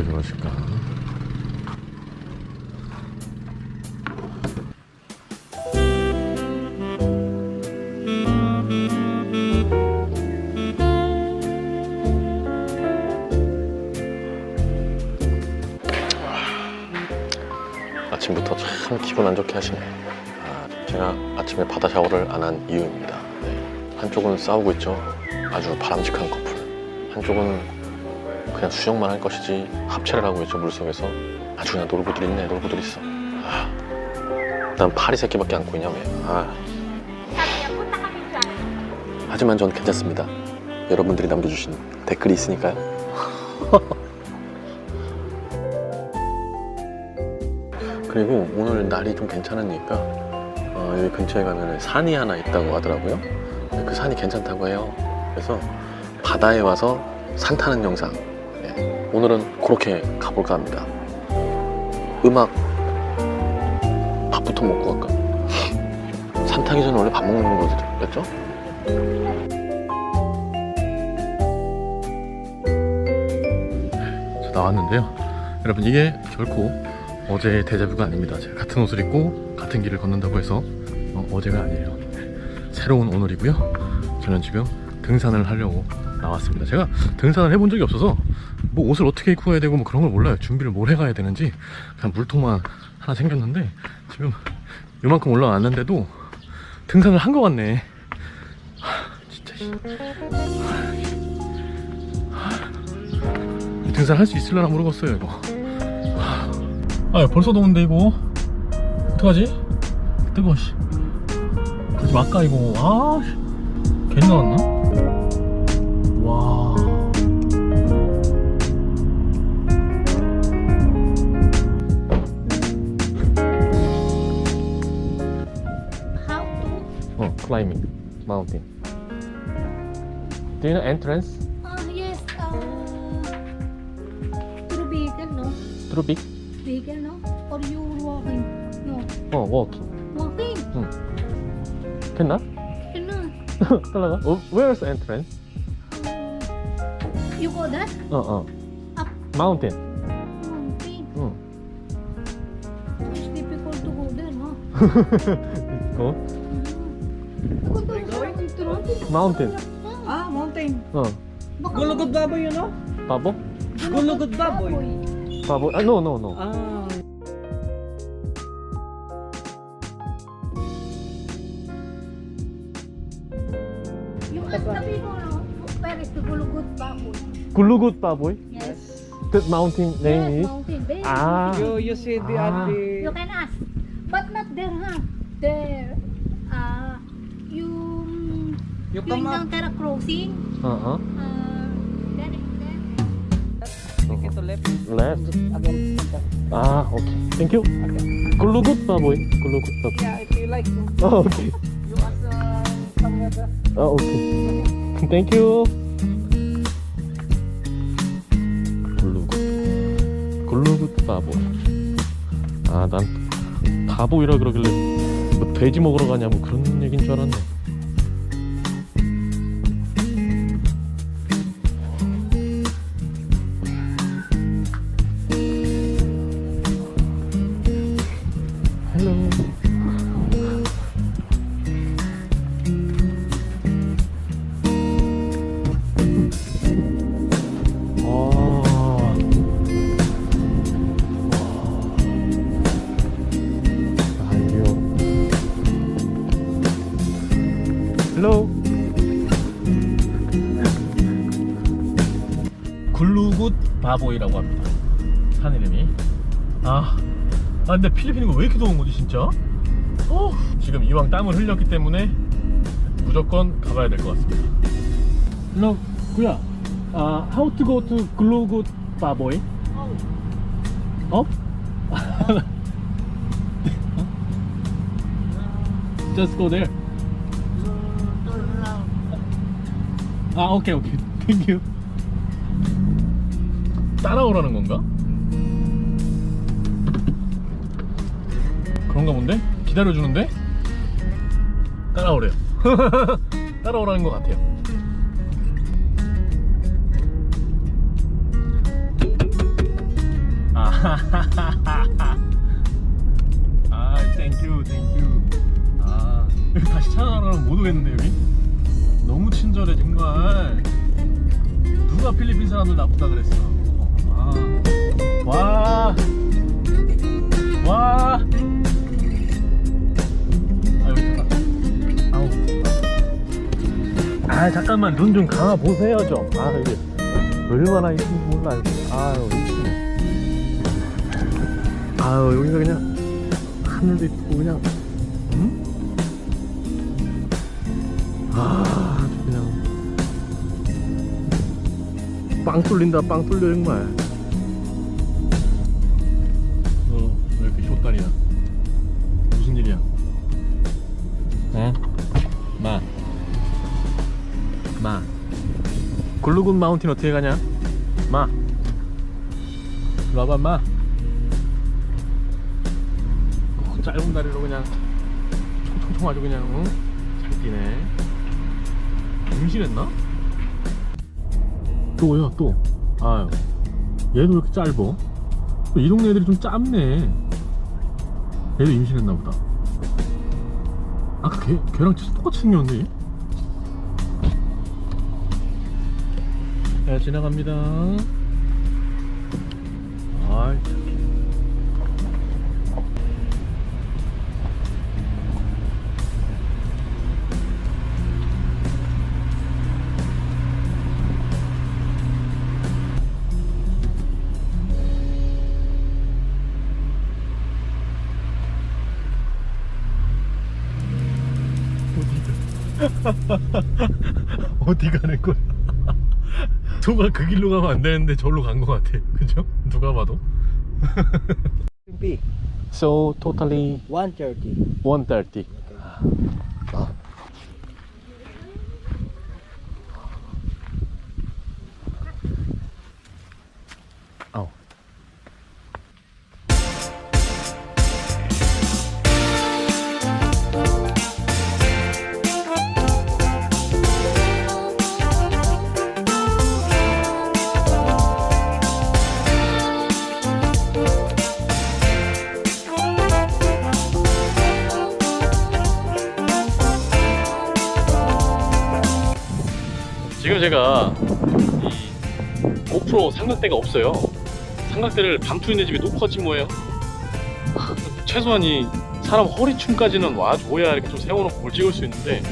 어디로 들어가실까? 아침부터 참 기분 안 좋게 하시네. 아, 제가 아침에 바다 샤워를 안 한 이유입니다. 네. 한쪽은 싸우고 있죠. 아주 바람직한 커플. 한쪽은 그냥 수영만 할 것이지 합체를 하고 있죠 물속에서. 아주 그냥 놀고들 있네, 놀고들 있어. 아, 난 파리 새끼밖에 안고 있냐 왜? 아. 하지만 전 괜찮습니다. 여러분들이 남겨주신 댓글이 있으니까요. 그리고 오늘 날이 좀 괜찮으니까 어, 여기 근처에 가면 산이 하나 있다고 하더라고요. 그 산이 괜찮다고 해요. 그래서 바다에 와서 산 타는 영상. 네, 오늘은 그렇게 가볼까 합니다. 음악 밥부터 먹고 갈까? 산 타기 전에 원래 밥 먹는 거였죠? 저 나왔는데요. 여러분 이게 결코 어제의 데자뷰가 아닙니다. 제가 같은 옷을 입고 같은 길을 걷는다고 해서 어, 제가 아니에요. 새로운 오늘이고요. 저는 지금 등산을 하려고 나왔습니다. 제가 등산을 해본 적이 없어서 뭐 옷을 어떻게 입고 가야 되고 뭐 그런 걸 몰라요. 준비를 뭘 해가야 되는지 그냥 물통만 하나 챙겼는데 지금 요만큼 올라왔는데도 등산을 한 것 같네. 하, 진짜 씨. 하, 등산 할 수 있을려나 모르겠어요 이거. 아 벌써 더운데 이거 어떡하지? 뜨거워 씨 그러지 말까 이거 아 씨. 괜히 나왔나? 와 How to? 어, climbing mountain Do you know entrance? Uh, yes. Uh, through vehicle, no? Through big? Vehicle, no? Or you walking? No. 어, walking Walking? 됐나? Cannot. 따라가 어, Where's entrance? You call that? Oo. Up. Mountain. Mountain. Mm. It's difficult to go there, oh. no? Go? Mm-hmm. We're? Mountain. Ah, ah mountain. Oo. Baka- baboy no? Oh? Pabo? Gulugod baboy. Pabo? Ah, no, no, no. Ah. Yung ang sabi is the Gulugut Baboy? 굴루굿 바보이? Yes. That mountain name yes, is? mountain. There. 아 You, you see the, Ah. at You the... can ask. But not there, huh? There. Uh, you, You you come up. encounter a crossing. 어어 Uh, there is there. Take it to left. left Again. center. 아 오케이 땡큐 굴루굿 바보이 굴루굿 바보이 Yeah, if you like. 어 오케이 You ask uh, some other. 어 오케이 굴루굿 바보 아난 바보이라 그러길래 뭐 돼지 먹으러 가냐 뭐 그런 얘기인 줄 알았네 굴루굿 바보이라고 합니다. 산 이름이. 아, 아 근데 필리핀 이거 왜 이렇게 더운 거지 진짜? 어, 지금 이왕 땀을 흘렸기 때문에 무조건 가봐야 될 것 같습니다. 헬로, 구야. 아, how to go to 굴루굿 바보이? 어? Just go there. 아, 오케이, 오케이. Thank you. 따라오라는 건가? 그런가 본데? 기다려주는데? 따라오래요. 따라오라는 것 같아요. 아, 땡큐, 땡큐. 아, 여기 다시 찾아가면 못 오겠는데 여기? 너무 친절해 정말. 누가 필리핀 사람들 나쁘다 그랬어? 아, 와, 와. 아 여기 잠깐. 아우. 아 잠깐만 눈 좀 감아 보세요 좀. 아 이게 얼마나 이쁜지 몰라. 이거. 아유 이쁘네. 아유 여기가 그냥 하늘도 이쁘고 그냥. 음? 아 아주 그냥 빵 뚫린다 빵 뚫려 정말. 글루군 마운틴 어떻게 가냐? 마. 와봐, 마. 어, 짧은 다리로 그냥 총총총 아주 그냥 응? 잘 뛰네. 임신했나? 또요, 또. 아유. 얘도 왜 이렇게 짧어? 또이 동네 애들이 좀 짧네. 얘도 임신했나 보다. 아까 걔, 걔랑 진짜 똑같이 생겼는데? 자, 지나갑니다. 아이, 참. 어디 가는 거야? 누가 그 길로 가면 안 되는데 저로 간거 같아. 그죠? 누가 봐도. So totally 130. 130. 아. 제가 이 고프로 삼각대가 없어요. 삼각대를 감투 있는 놓고 왔지 뭐예요. 최소한 이 사람 허리춤까지는 와줘야 이렇게 좀 세워놓고 뭘 찍을 수 있는데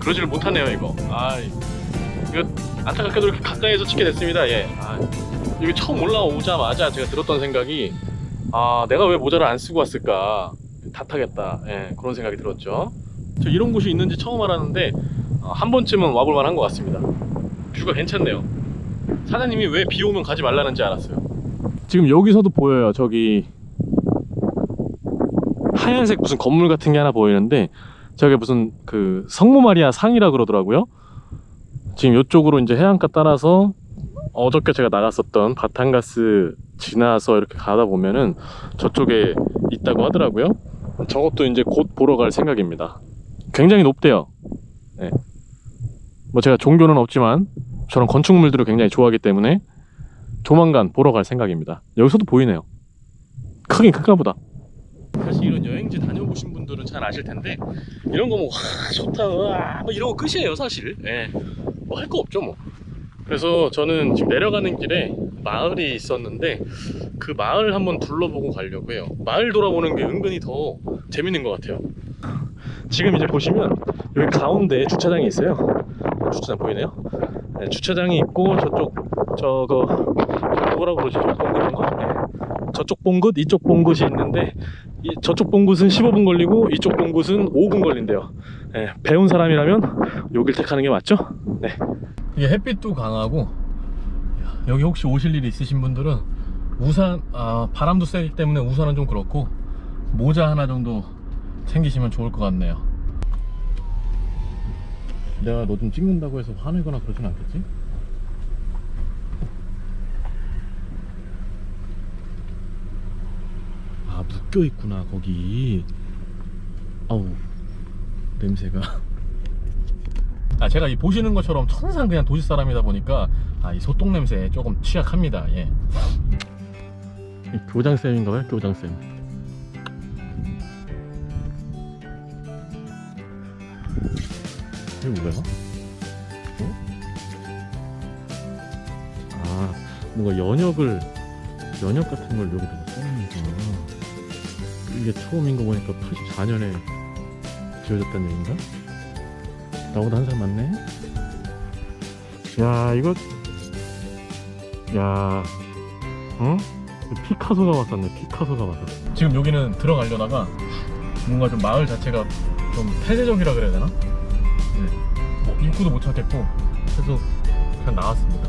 그러지를 못하네요 이거. 아 이거 안타깝게도 이렇게 가까이에서 찍게 됐습니다. 예. 아, 여기 처음 올라오자마자 제가 들었던 생각이 아 내가 왜 모자를 안 쓰고 왔을까 다 타겠다. 예, 그런 생각이 들었죠. 저 이런 곳이 있는지 처음 알았는데 어, 한 번쯤은 와볼 만한 것 같습니다. 뷰가 괜찮네요. 사장님이 왜 비 오면 가지 말라는지 알았어요. 지금 여기서도 보여요. 저기 하얀색 무슨 건물 같은 게 하나 보이는데 저게 무슨 그 성모 마리아 상이라 그러더라고요. 지금 이쪽으로 이제 해안가 따라서 어저께 제가 나갔었던 바탄가스 지나서 이렇게 가다 보면은 저쪽에 있다고 하더라고요. 저것도 이제 곧 보러 갈 생각입니다. 굉장히 높대요. 네. 뭐 제가 종교는 없지만 저런 건축물들을 굉장히 좋아하기 때문에 조만간 보러 갈 생각입니다. 여기서도 보이네요. 크긴 큰가 보다. 사실 이런 여행지 다녀보신 분들은 잘 아실 텐데 이런 거뭐 좋다 으아, 뭐 이런 거 끝이에요 사실. 예. 뭐 할 거 없죠 뭐. 그래서 저는 지금 내려가는 길에 마을이 있었는데 그 마을 한번 둘러보고 가려고 해요. 마을 돌아보는 게 은근히 더 재밌는 것 같아요. 지금 이제 보시면 여기 가운데 주차장이 있어요. 주차장 보이네요? 네, 주차장이 있고 저쪽 저거 뭐라고 그러지? 네. 저쪽 봉긋, 이쪽 봉긋이 있는데 이, 저쪽 봉긋은 15분 걸리고 이쪽 봉긋은 5분 걸린대요. 네, 배운 사람이라면 여길 택하는 게 맞죠? 네. 이게 햇빛도 강하고 여기 혹시 오실 일이 있으신 분들은 우산 아, 바람도 세기 때문에 우산은 좀 그렇고 모자 하나 정도 챙기시면 좋을 것 같네요. 내가 너 좀 찍는다고 해서 화내거나 그러진 않겠지? 아 묶여 있구나 거기. 아우 냄새가. 아 제가 이 보시는 것처럼 천상 그냥 도시 사람이다 보니까 아 이 소똥 냄새에 조금 취약합니다. 예. 교장쌤인가봐요 교장쌤 이게 뭐야? 어? 아 뭔가 연역을 연역 같은 걸 여기다가 써놓는구나 이게 처음인 거 보니까 84년에 지어졌다는 얘기인가? 나보다 한 살 많네 야 이거 야 어? 피카소가 왔었네 피카소가 왔었어 지금 여기는 들어가려다가 뭔가 좀 마을 자체가 좀 폐쇄적이라 그래야 되나? 입구도 못 찾겠고 그래서 그냥 나왔습니다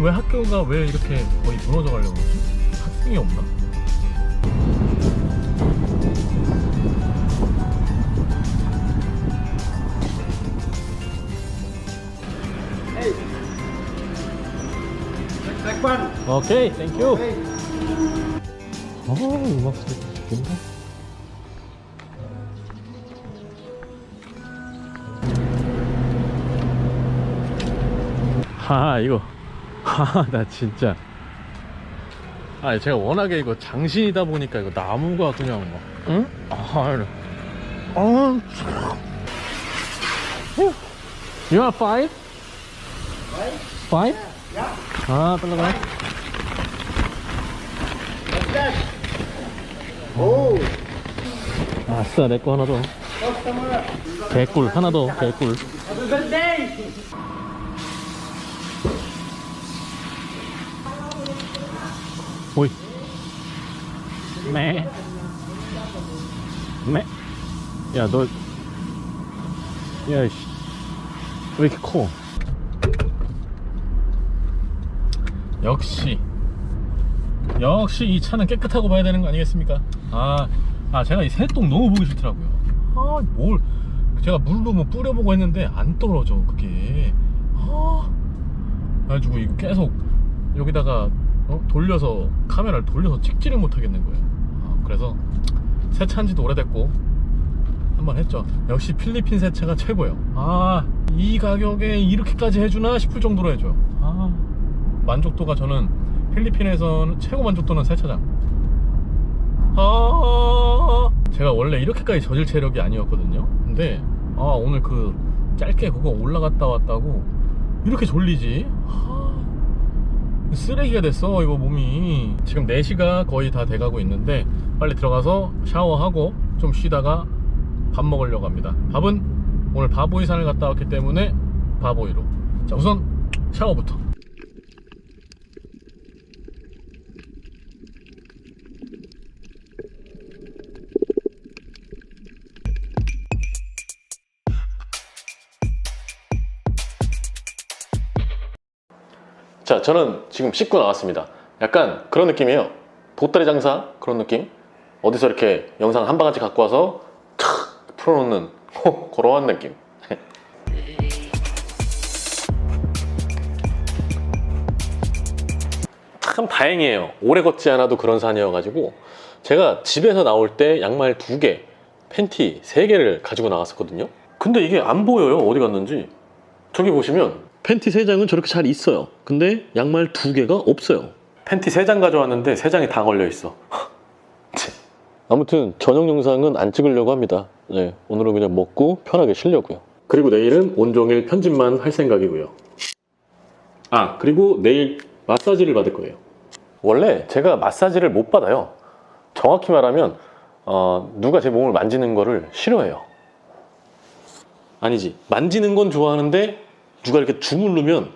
왜 학교가 왜 이렇게 거의 무너져 가려고 그러지? 학생이 없나? 오케이, 땡큐. 아, 음악 소리 좋겠네. 하, 이거. 하, 나 진짜. 아, 제가 워낙에 이거 장신이다 보니까 이거 나무가 그냥 막, 응? 아, 이래. 아, You are five? Five? 아, 떨어가. Oh, 아싸, 내 거 하나 더. 개꿀, 하나 더, 개꿀. 오이. 매. 매. 야, 너. 야, 씨. 왜 이렇게 커? 역시. 역시 이 차는 깨끗하고 봐야 되는 거 아니겠습니까? 아, 아 제가 이 새똥 너무 보기 싫더라고요. 아, 뭘 제가 물로 뭐 뿌려보고 했는데 안 떨어져 그게. 아, 그래가지고 이거 계속 여기다가 어? 돌려서 카메라를 돌려서 찍지를 못하겠는 거예요. 아, 그래서 세차한 지도 오래됐고 한번 했죠. 역시 필리핀 세차가 최고예요. 아, 이 가격에 이렇게까지 해주나 싶을 정도로 해줘요. 아, 만족도가 저는 필리핀에서는 최고 만족도는 세차장. 아, 제가 원래 이렇게까지 저질 체력이 아니었거든요. 근데 아 오늘 그 짧게 그거 올라갔다 왔다고 이렇게 졸리지? 아, 쓰레기가 됐어 이거 몸이. 지금 4시가 거의 다 돼가고 있는데 빨리 들어가서 샤워하고 좀 쉬다가 밥 먹으려고 합니다. 밥은 오늘 바보이 산을 갔다 왔기 때문에 바보이로. 자 우선 샤워부터. 자, 저는 지금 씻고 나왔습니다. 약간 그런 느낌이에요. 보따리 장사 그런 느낌? 어디서 이렇게 영상 한 바가지 갖고 와서 탁 풀어놓는 그런 느낌. 참 다행이에요. 오래 걷지 않아도 그런 산이어가지고 제가 집에서 나올 때 양말 두 개, 팬티 세 개를 가지고 나갔었거든요. 근데 이게 안 보여요. 어디 갔는지. 저기 보시면 팬티 세 장은 저렇게 잘 있어요. 근데 양말 두 개가 없어요. 팬티 세장 가져왔는데 세 장이 다 걸려 있어. 아무튼 저녁 영상은 안 찍으려고 합니다. 네, 오늘은 그냥 먹고 편하게 쉬려고요. 그리고 내일은 온종일 편집만 할 생각이고요. 아, 그리고 내일 마사지를 받을 거예요. 원래 제가 마사지를 못 받아요. 정확히 말하면 어, 누가 제 몸을 만지는 거를 싫어해요. 아니지. 만지는 건 좋아하는데 누가 이렇게 주물르면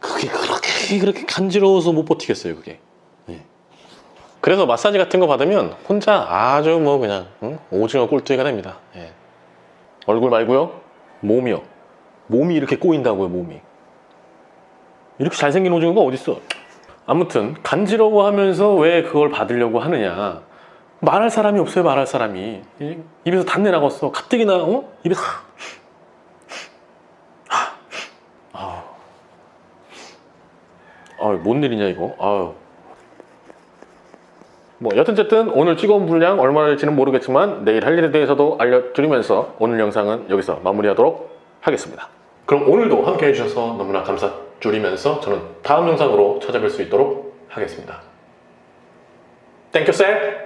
그게 그렇게 그렇게 간지러워서 못 버티겠어요. 그게. 네. 그래서 마사지 같은 거 받으면 혼자 아주 뭐 그냥 응? 오징어 꼴뚜기가 됩니다. 예. 얼굴 말고요. 몸이요. 몸이 이렇게 꼬인다고요. 몸이. 이렇게 잘생긴 오징어가 어딨어? 아무튼 간지러워하면서 왜 그걸 받으려고 하느냐? 말할 사람이 없어요. 말할 사람이 이- 입에서 단내 나갔어. 가뜩이나 어? 입에서 아우. 아유, 뭔 일이냐 이거. 아유. 뭐 여튼저튼 오늘 찍어온 분량 얼마나 될지는 모르겠지만 내일 할 일에 대해서도 알려드리면서 오늘 영상은 여기서 마무리하도록 하겠습니다. 그럼 오늘도 함께 해주셔서 너무나 감사드리면서 저는 다음 영상으로 찾아뵐 수 있도록 하겠습니다. 땡큐 쌤